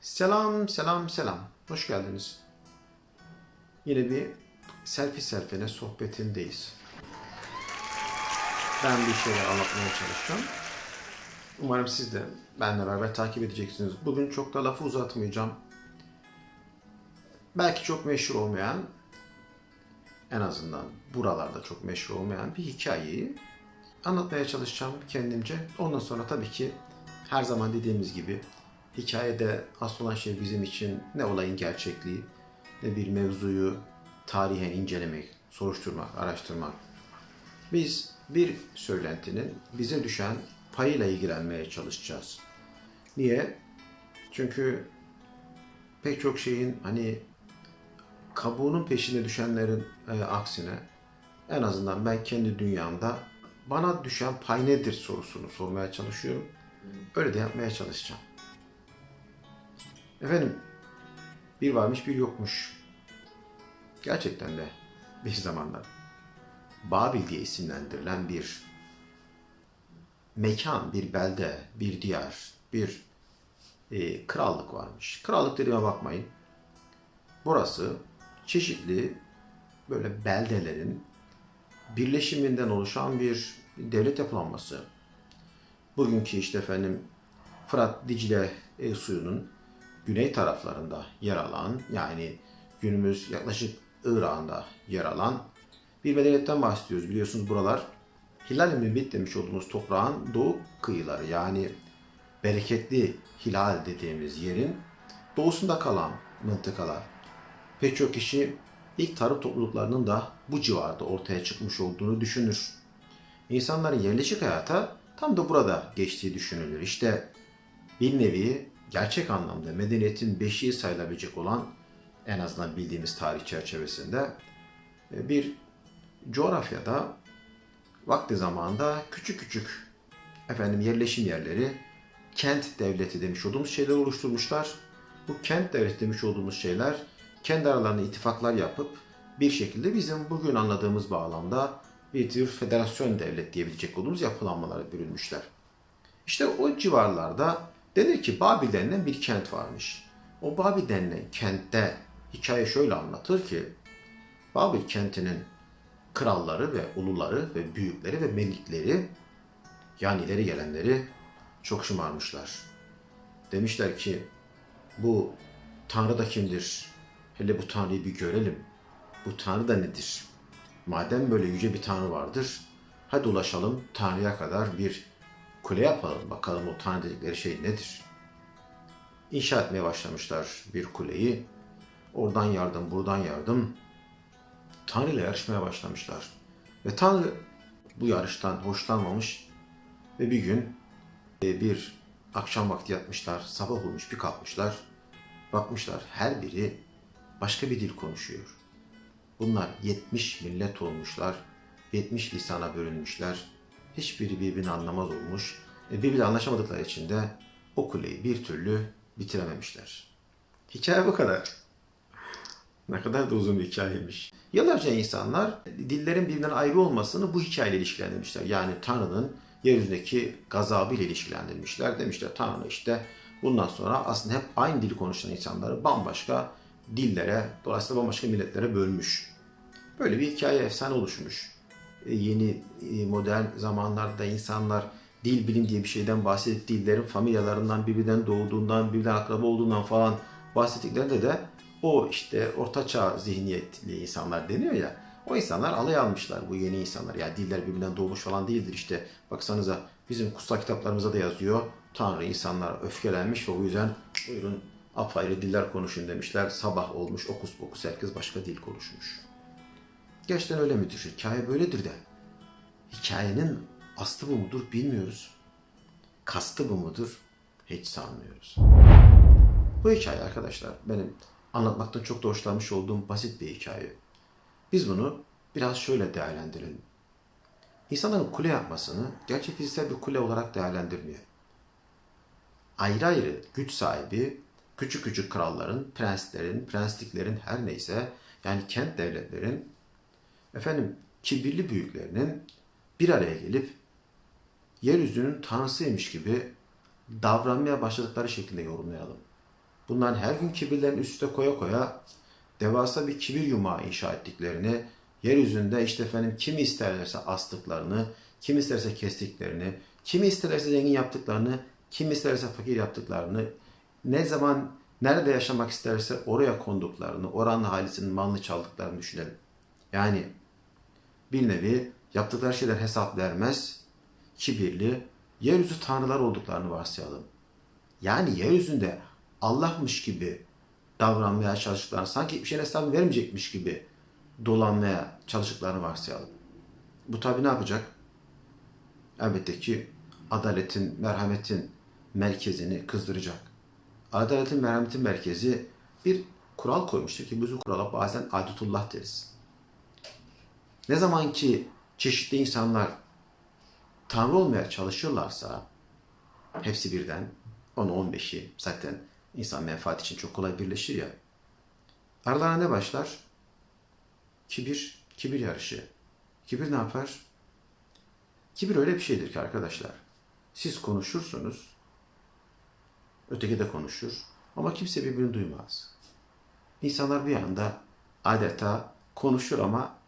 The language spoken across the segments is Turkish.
Selam, selam, selam. Hoş geldiniz. Yine bir selfie selfie'ne sohbetindeyiz. Ben bir şeyler anlatmaya çalışacağım. Umarım siz de benimle beraber takip edeceksiniz. Bugün çok da lafı uzatmayacağım. Belki çok meşhur olmayan, en azından buralarda çok meşhur olmayan bir hikayeyi anlatmaya çalışacağım kendimce. Ondan sonra tabii ki her zaman dediğimiz gibi hikayede asıl olan şey bizim için ne olayın gerçekliği, ne bir mevzuyu tarihen incelemek, soruşturmak, araştırmak. Biz bir söylentinin bize düşen payıyla ilgilenmeye çalışacağız. Niye? Çünkü pek çok şeyin hani kabuğunun peşine düşenlerin e, aksine en azından ben kendi dünyamda bana düşen pay nedir sorusunu sormaya çalışıyorum. Öyle de yapmaya çalışacağım. Efendim bir varmış bir yokmuş. Gerçekten de bir zamanlar Babil diye isimlendirilen bir mekan, bir belde, bir diyar, bir e, krallık varmış. Krallık dediğime bakmayın. Burası çeşitli böyle beldelerin birleşiminden oluşan bir devlet yapılanması. Bugünkü işte efendim Fırat Dicle e, suyunun güney taraflarında yer alan yani günümüz yaklaşık Irak'ında yer alan bir medeniyetten bahsediyoruz. Biliyorsunuz buralar Hilal-i Mümbit demiş olduğumuz toprağın doğu kıyıları yani bereketli hilal dediğimiz yerin doğusunda kalan mıntıkalar. Pek çok kişi ilk tarım topluluklarının da bu civarda ortaya çıkmış olduğunu düşünür. İnsanların yerleşik hayata tam da burada geçtiği düşünülür. İşte bir nevi gerçek anlamda medeniyetin beşiği sayılabilecek olan en azından bildiğimiz tarih çerçevesinde e, bir coğrafyada vakti zamanında küçük küçük efendim yerleşim yerleri kent devleti demiş olduğumuz şeyler oluşturmuşlar. Bu kent devleti demiş olduğumuz şeyler kendi aralarında ittifaklar yapıp bir şekilde bizim bugün anladığımız bağlamda bir tür federasyon devlet diyebilecek olduğumuz yapılanmalara bürünmüşler. İşte o civarlarda denir ki Babil denilen bir kent varmış. O Babil denilen kentte hikaye şöyle anlatır ki Babil kentinin kralları ve uluları ve büyükleri ve melikleri yani ileri gelenleri çok şımarmışlar. Demişler ki bu Tanrı da kimdir? Hele bu Tanrı'yı bir görelim. Bu Tanrı da nedir? Madem böyle yüce bir Tanrı vardır, hadi ulaşalım Tanrı'ya kadar bir kule yapalım. Bakalım o Tanrı dedikleri şey nedir? İnşa etmeye başlamışlar bir kuleyi. Oradan yardım, buradan yardım. Tanrı ile yarışmaya başlamışlar. Ve Tanrı bu yarıştan hoşlanmamış ve bir gün e, bir akşam vakti yatmışlar, sabah olmuş bir kalkmışlar. Bakmışlar her biri başka bir dil konuşuyor. Bunlar 70 millet olmuşlar, 70 lisana bölünmüşler. Hiçbiri birbirini anlamaz olmuş. E, birbiriyle anlaşamadıkları için de o kuleyi bir türlü bitirememişler. Hikaye bu kadar. Ne kadar da uzun bir hikayeymiş. Yıllarca insanlar dillerin birbirinden ayrı olmasını bu hikayeyle ilişkilendirmişler. Yani Tanrı'nın yeryüzündeki gazabı ile ilişkilendirmişler. Demişler Tanrı işte bundan sonra aslında hep aynı dili konuşan insanları bambaşka dillere, dolayısıyla bambaşka milletlere bölmüş. Böyle bir hikaye efsane oluşmuş. E, yeni e, modern zamanlarda insanlar dil bilim diye bir şeyden bahsedip dillerin familyalarından birbirinden doğduğundan, birbirinden akraba olduğundan falan bahsettiklerinde de o işte ortaçağ zihniyetli insanlar deniyor ya. O insanlar alay almışlar bu yeni insanlar. Yani diller birbirinden doğmuş falan değildir işte. Baksanıza bizim kutsal kitaplarımızda da yazıyor. Tanrı insanlar öfkelenmiş ve o yüzden buyurun apayrı diller konuşun demişler. Sabah olmuş okus pokus herkes başka dil konuşmuş. Gerçekten öyle midir? Hikaye böyledir de. Hikayenin aslı bu mudur bilmiyoruz. Kastı bu mudur hiç sanmıyoruz. Bu hikaye arkadaşlar benim anlatmaktan çok da hoşlanmış olduğum basit bir hikaye. Biz bunu biraz şöyle değerlendirelim. İnsanların kule yapmasını gerçek fiziksel bir kule olarak değerlendirmiyor. Ayrı ayrı güç sahibi küçük küçük kralların, prenslerin, prensliklerin her neyse yani kent devletlerin efendim kibirli büyüklerinin bir araya gelip yeryüzünün tanrısıymış gibi davranmaya başladıkları şekilde yorumlayalım. bunların her gün kibirlerini üst üste koya koya devasa bir kibir yumağı inşa ettiklerini, yeryüzünde işte efendim kimi isterlerse astıklarını, kim isterse kestiklerini, kimi isterse zengin yaptıklarını, kim isterse fakir yaptıklarını, ne zaman nerede yaşamak isterse oraya konduklarını, oranın halisinin malını çaldıklarını düşünelim. Yani bir nevi yaptıkları şeyler hesap vermez, kibirli, yeryüzü tanrılar olduklarını varsayalım. Yani yeryüzünde Allah'mış gibi davranmaya çalıştıklarını, sanki bir şeyin hesabını vermeyecekmiş gibi dolanmaya çalıştıklarını varsayalım. Bu tabi ne yapacak? Elbette ki adaletin, merhametin merkezini kızdıracak. Adaletin, merhametin merkezi bir kural koymuştur ki biz bu kurala bazen adetullah deriz. Ne zaman ki çeşitli insanlar Tanrı olmaya çalışıyorlarsa hepsi birden 10-15'i zaten insan menfaat için çok kolay birleşir ya. Aralarına ne başlar? Kibir, kibir yarışı. Kibir ne yapar? Kibir öyle bir şeydir ki arkadaşlar. Siz konuşursunuz, öteki de konuşur ama kimse birbirini duymaz. İnsanlar bir anda adeta konuşur ama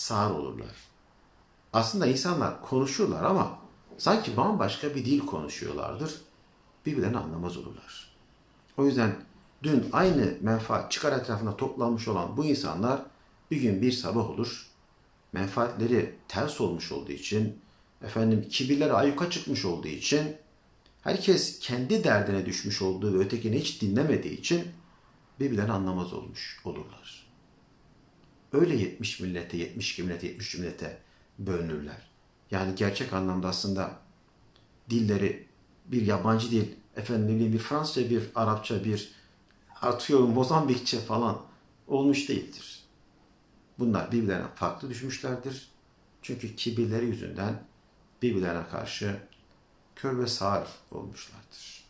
sağır olurlar. Aslında insanlar konuşurlar ama sanki bambaşka bir dil konuşuyorlardır. Birbirlerini anlamaz olurlar. O yüzden dün aynı menfaat çıkar etrafında toplanmış olan bu insanlar bir gün bir sabah olur. Menfaatleri ters olmuş olduğu için, efendim kibirleri ayyuka çıkmış olduğu için, herkes kendi derdine düşmüş olduğu ve ötekini hiç dinlemediği için birbirlerini anlamaz olmuş olurlar. Öyle 70 millete, 72 millete, 73 millete bölünürler. Yani gerçek anlamda aslında dilleri bir yabancı dil, efendim bir Fransızca, bir Arapça, bir atıyorum Mozambikçe falan olmuş değildir. Bunlar birbirlerine farklı düşmüşlerdir. Çünkü kibirleri yüzünden birbirlerine karşı kör ve sağır olmuşlardır.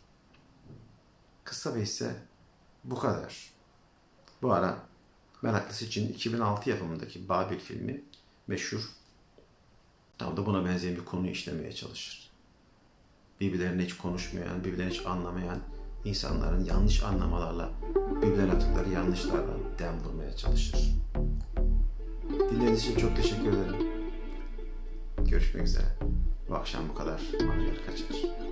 Kısa ve ise bu kadar. Bu ara meraklısı için 2006 yapımındaki Babil filmi meşhur. Tam da buna benzeyen bir konuyu işlemeye çalışır. Birbirlerine hiç konuşmayan, birbirlerini hiç anlamayan insanların yanlış anlamalarla birbirlerine yaptıkları yanlışlarla dem vurmaya çalışır. Dinlediğiniz için çok teşekkür ederim. Görüşmek üzere. Bu akşam bu kadar. Manuel kaçar.